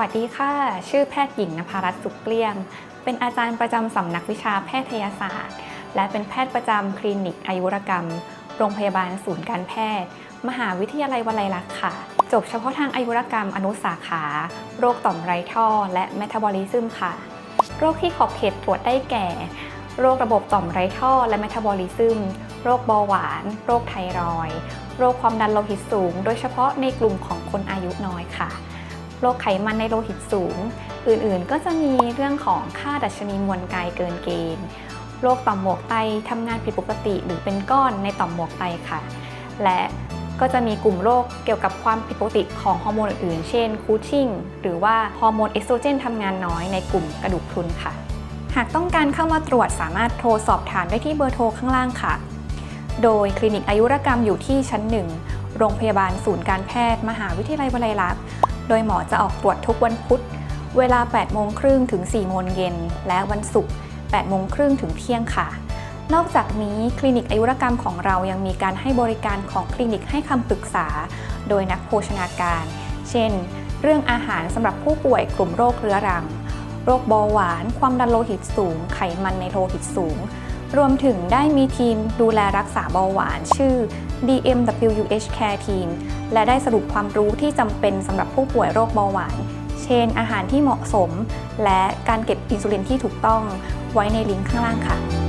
วัสดีค่ะ ชื่อแพทย์หญิงนภรัตน์สุขเกลี้ยง เป็นอาจารย์ประจำสำนักวิชาแพทยศาสตร์ และเป็นแพทย์ประจำคลินิกอายุรกรรม โรงพยาบาลศูนย์การแพทย์ มหาวิทยาลัยวลัยลักษณ์ค่ะ จบเฉพาะทางอายุรกรรมอนุสาขา โรคต่อมไรท่อ และเมตาบอลิซึมค่ะ โรคที่ขอบเขตตรวจได้แก่ โรคระบบต่อมไรท่อ และเมตาบอลิซึม โรคเบาหวาน โรคไทรอย โรคความดันโลหิตสูง โดยเฉพาะในกลุ่มของคนอายุน้อยค่ะ โรคไขมันในโลหิตสูง อื่นๆ ก็จะมีเรื่องของค่าดัชนีมวลกายเกินเกณฑ์ โรคต่อมหมวกไตทำงานผิดปกติ หรือเป็นก้อนในต่อมหมวกไตค่ะ และก็จะมีกลุ่มโรคเกี่ยวกับความผิดปกติของฮอร์โมนอื่นๆ เช่นคูชิ่ง หรือว่าฮอร์โมนเอสโตรเจนทำงานน้อยในกลุ่มกระดูกพรุนค่ะ หากต้องการเข้ามาตรวจสามารถโทรสอบถามได้ที่เบอร์โทรข้างล่างค่ะ โดยคลินิกอายุรกรรมอยู่ที่ชั้น 1 โรงพยาบาลศูนย์การแพทย์ มหาวิทยาลัยวลัยลักษณ์ โดยหมอจะออกตรวจทุกวันพุธ เวลา 8 โมงครึ่งถึง 4 โมงเย็น และวันศุกร์ 8 โมงครึ่งถึงเที่ยงค่ะ นอกจากนี้คลินิกอายุรกรรมของเรายังมีการให้บริการของคลินิกให้คำปรึกษา โดยนักโภชนาการ เช่น เรื่องอาหารสำหรับผู้ป่วยกลุ่มโรคเรื้อรัง โรคเบาหวาน ความดันโลหิตสูง ไขมันในโลหิตสูง รวมถึงได้มีทีมดูแลรักษาเบาหวานชื่อ DMWH Care Team และได้สรุปความรู้ที่จำเป็นสำหรับผู้ป่วยโรคเบาหวาน เช่น อาหารที่เหมาะสม และการเก็บอินซูลินที่ถูกต้องไว้ในลิงก์ข้างล่างค่ะ